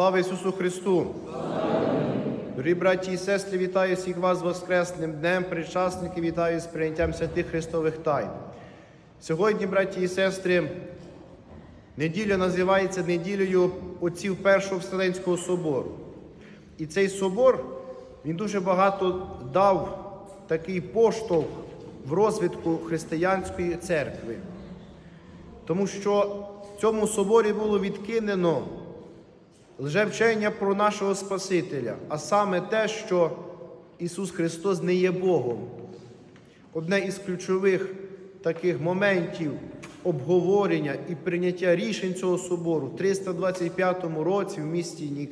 Слава Ісусу Христу! Дорогі браті і сестри, вітаю всіх вас з Воскресним днем, причасники, вітаю з прийняттям святих Христових тайн. Сьогодні, браті і сестри, неділя називається неділею отців Першого Вселенського собору. І цей собор він дуже багато дав такий поштовх в розвитку християнської церкви. Тому що в цьому соборі було відкинено лжевчення про нашого Спасителя, а саме те, що Ісус Христос не є Богом. Одне із ключових таких моментів обговорення і прийняття рішень цього собору в 325 році в місті Ні-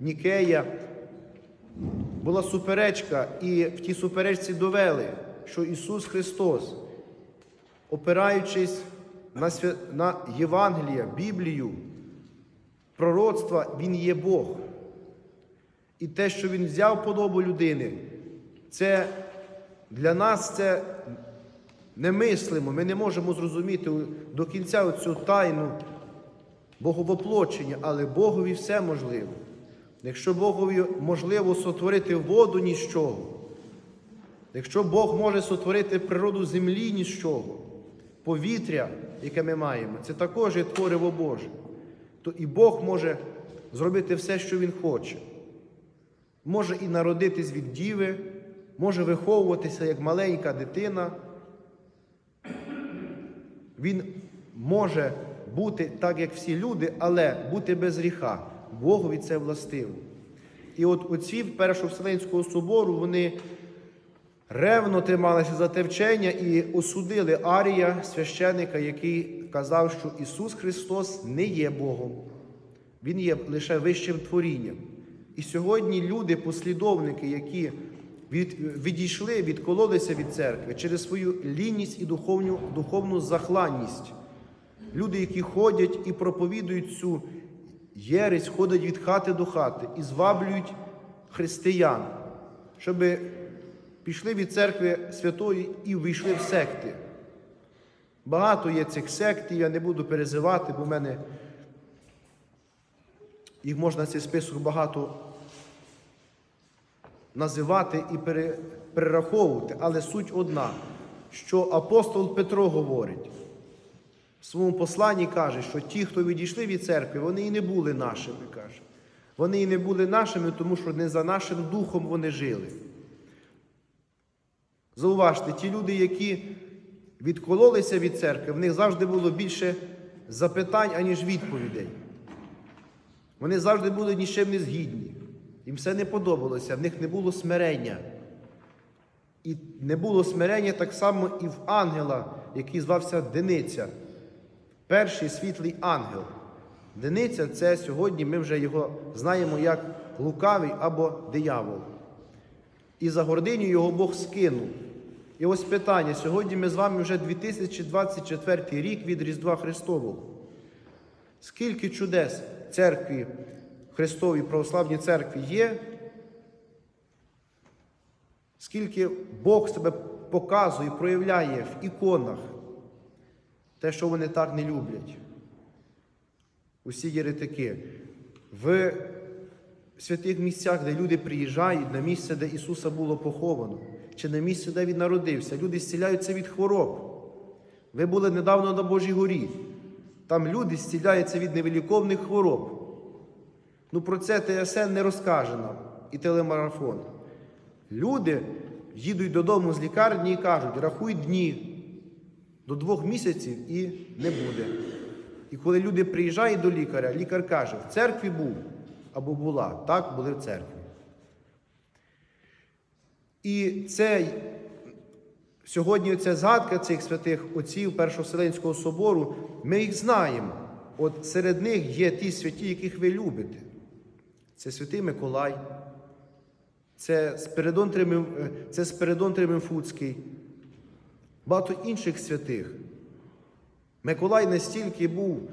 Нікея була суперечка, і в тій суперечці довели, що Ісус Христос, опираючись на Євангелія, Біблію, пророцтва, Він є Бог. І те, що Він взяв подобу людини, це для нас це немислимо. Ми не можемо зрозуміти до кінця цю тайну Боговоплочення, але Богові все можливо. Якщо Богові можливо сотворити воду ні з чого, якщо Бог може сотворити природу землі ні з чого, повітря, яке ми маємо, це також є твориво Боже, то і Бог може зробити все, що Він хоче. Може і народитись від діви, може виховуватися як маленька дитина. Він може бути так, як всі люди, але бути без гріха. Богові це властиво. І от отці Першого Вселенського собору вони ревно трималися за те вчення і осудили Арія, священика, який казав, що Ісус Христос не є Богом. Він є лише вищим творінням. І сьогодні люди, послідовники, які від, відійшли, відкололися від церкви через свою лінність і духовну, духовну захланність. Люди, які ходять і проповідують цю єресь, ходять від хати до хати і зваблюють християн, щоб пішли від церкви святої і вийшли в секти. Багато є цих сект, і я не буду перезивати, бо в мене їх можна цей список багато називати і перераховувати, але суть одна, що апостол Петро говорить в своєму посланні каже, що ті, хто відійшли від церкви, вони і не були нашими, каже. Вони і не були нашими, тому що не за нашим духом вони жили. Зауважте, ті люди, які відкололися від церкви, в них завжди було більше запитань, аніж відповідей. Вони завжди були нічим не згідні. Їм все не подобалося, в них не було смирення. І не було смирення так само і в ангела, який звався Дениця. Перший світлий ангел. Дениця це сьогодні ми вже його знаємо як лукавий або диявол. І за гординю його Бог скинув. І ось питання: сьогодні ми з вами вже 2024 рік від Різдва Христового. Скільки чудес церкві Христовій православній церкві є, скільки Бог себе показує, проявляє в іконах, те, що вони так не люблять. Усі єретики. В святих місцях, де люди приїжджають, на місце, де Ісуса було поховано, чи на місце, де Він народився, люди зціляються від хвороб. Ви були недавно на Божій горі. Там люди зціляються від невиліковних хвороб. Ну про це ТСН не розкаже нам і телемарафон. Люди їдуть додому з лікарні і кажуть, рахуй дні до двох місяців і не буде. І коли люди приїжджають до лікаря, лікар каже, в церкві був або була, так були в церкві. І це сьогодні ця згадка цих святих отців Першого Вселенського собору, ми їх знаємо. От серед них є ті святі, яких ви любите. Це святий Миколай, це Спиридон Тримим, е, це Спиридон Тримифуцький, багато інших святих. Миколай настільки був,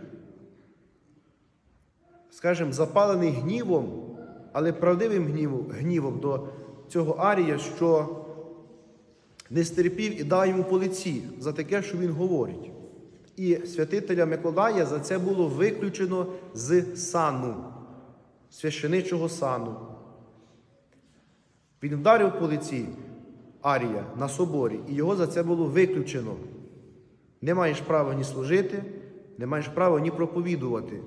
скажімо, запалений гнівом, але правдивим гнівом, гнівом до цього Арія, що не стерпів і дав йому по лиці за таке, що він говорить. І святителя Миколая за це було виключено з сану. священичого сану. Він вдарив по лиці Арія на соборі, і його за це було виключено. Не маєш права ні служити, не маєш права ні проповідувати.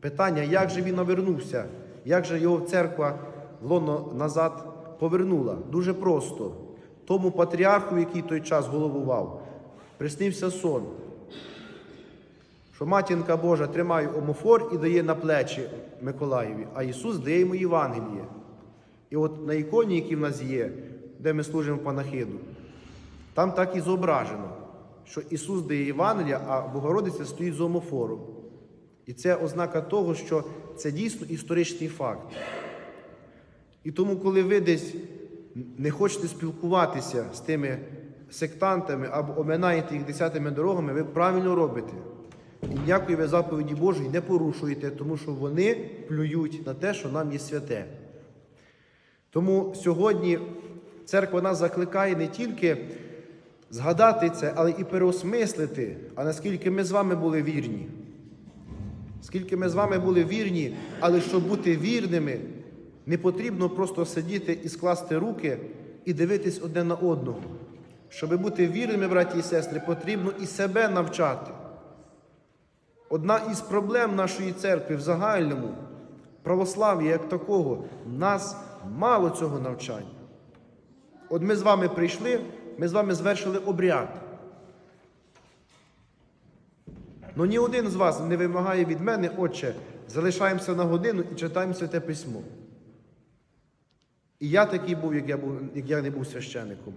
Питання, як же він навернувся, як же його церква в лоно назад повернула? Дуже просто. Тому патріарху, який той час головував, приснився сон, що матінка Божа тримає омофор і дає на плечі Миколаєві, а Ісус дає йому Євангеліє. І от на іконі, які в нас є, де ми служимо панахиду, там так і зображено, що Ісус дає Євангелія, а Богородиця стоїть з омофором. І це ознака того, що це дійсно історичний факт. І тому, коли ви десь не хочете спілкуватися з тими сектантами або оминаєте їх десятими дорогами, ви правильно робите. І ніякої ви заповіді Божої не порушуєте, тому що вони плюють на те, що нам є святе. Тому сьогодні церква нас закликає не тільки згадати це, але і переосмислити, а наскільки ми з вами були вірні. Скільки ми з вами були вірні, але щоб бути вірними, не потрібно просто сидіти і скласти руки і дивитись одне на одного. Щоб бути вірними, браті і сестри, потрібно і себе навчати. Одна із проблем нашої церкви в загальному, православ'я як такого, нас мало цього навчання. От ми з вами прийшли, ми з вами звершили обряд. Ну ні один з вас не вимагає від мене, отче, залишаємося на годину і читаємо святе письмо. І я такий був, як я, був, як я не був священником.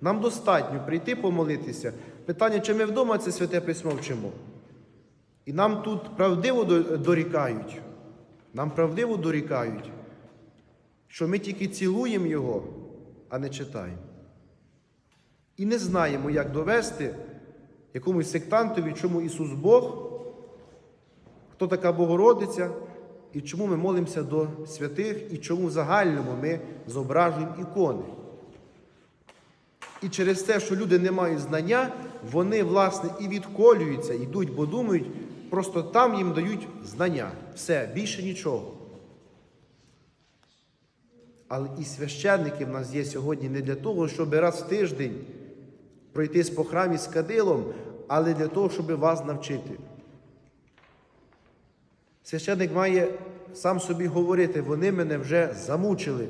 Нам достатньо прийти помолитися. Питання, чи ми вдома це святе письмо вчимо? І нам тут правдиво дорікають. Нам правдиво дорікають, що ми тільки цілуємо його, а не читаємо. І не знаємо, як довести якомусь сектантові, чому Ісус Бог, хто така Богородиця, і чому ми молимося до святих, і чому в загальному ми зображуємо ікони. І через те, що люди не мають знання, вони, власне, і відколюються, йдуть, бо думають, просто там їм дають знання. Все, більше нічого. Але і священники в нас є сьогодні не для того, щоб раз в тиждень пройтись по храмі з кадилом, але для того, щоб вас навчити. Священник має сам собі говорити, вони мене вже замучили.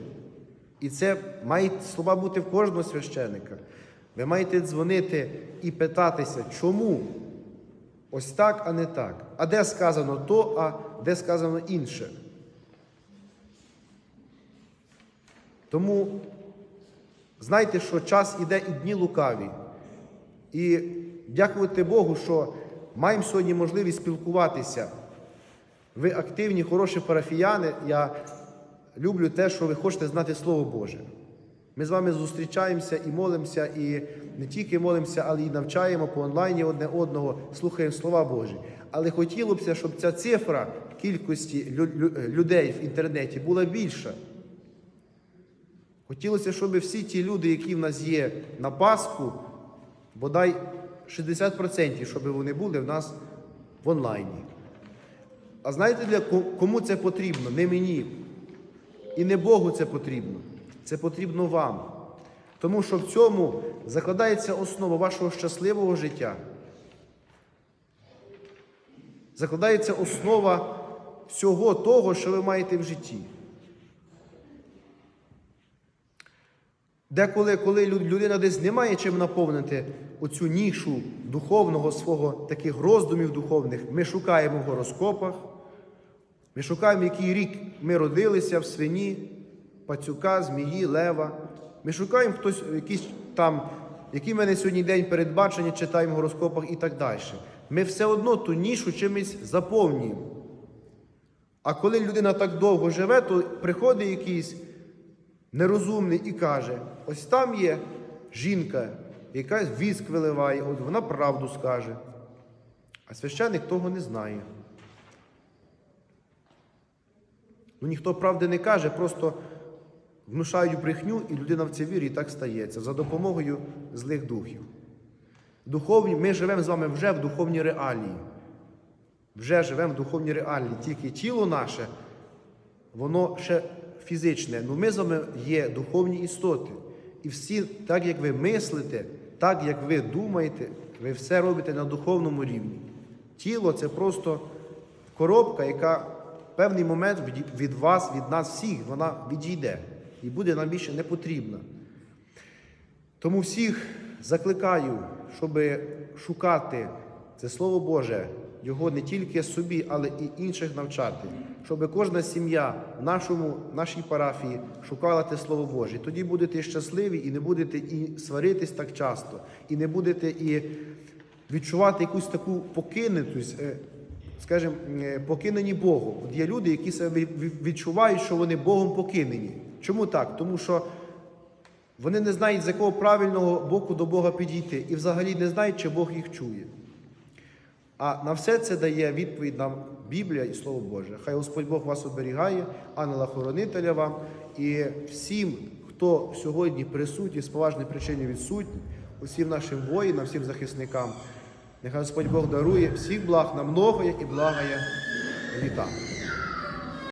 І це мають слова бути в кожного священика. Ви маєте дзвонити і питатися, чому? Ось так, а не так. А де сказано то, а де сказано інше. Тому знайте, що час іде і дні лукаві. І дякувати Богу, що маємо сьогодні можливість спілкуватися. Ви активні, хороші парафіяни. Я люблю те, що ви хочете знати Слово Боже. Ми з вами зустрічаємося і молимося, і не тільки молимося, але і навчаємо по онлайні одне одного, слухаємо Слова Божі. Але хотілося б, щоб ця цифра кількості лю- лю- людей в інтернеті була більша. Хотілося, щоб всі ті люди, які в нас є на Пасху, бодай 60%, щоб вони були в нас в онлайні. А знаєте, для кому це потрібно? Не мені. І не Богу це потрібно. Це потрібно вам. Тому що в цьому закладається основа вашого щасливого життя. Закладається основа всього того, що ви маєте в житті. Деколи, коли людина десь не має чим наповнити оцю нішу духовного свого таких роздумів духовних, ми шукаємо в гороскопах, ми шукаємо, який рік ми родилися в свині, пацюка, змії, лева. Ми шукаємо хтось, якісь там, який в мене сьогодні день передбачення, читаємо в гороскопах і так далі. Ми все одно ту нішу чимось заповнюємо. А коли людина так довго живе, то приходить якийсь нерозумний і каже: ось там є жінка, яка віск виливає, от вона правду скаже. А священник того не знає. Ну ніхто правди не каже, просто внушають брехню, і людина в це вірить, і так стається за допомогою злих духів. Духовні, ми живемо з вами вже в духовній реалії. Вже живемо в духовній реалії. Тільки тіло наше воно ще фізичне. Ну ми з вами є духовні істоти. І всі, так як ви мислите, так як ви думаєте, ви все робите на духовному рівні. Тіло це просто коробка, яка певний момент від- вас, від нас всіх, вона відійде і буде нам більше не потрібна. Тому всіх закликаю, щоб шукати це Слово Боже, його не тільки собі, але і інших навчати, щоб кожна сім'я в нашому, нашій парафії шукала те Слово Боже. Тоді будете щасливі і не будете і сваритись так часто, і не будете і відчувати якусь таку покинутість, е, скажімо, е, покинені Богу. От є люди, які себе відчувають, що вони Богом покинені. Чому так? Тому що вони не знають, з якого правильного боку до Бога підійти, і взагалі не знають, чи Бог їх чує. А на все це дає відповідь нам Біблія і Слово Боже. Хай Господь Бог вас оберігає, ангела-хоронителя вам і всім, хто сьогодні присутній з поважної причини відсутній, усім нашим воїнам, всім захисникам. Нехай Господь Бог дарує всіх благ на як і благає літа.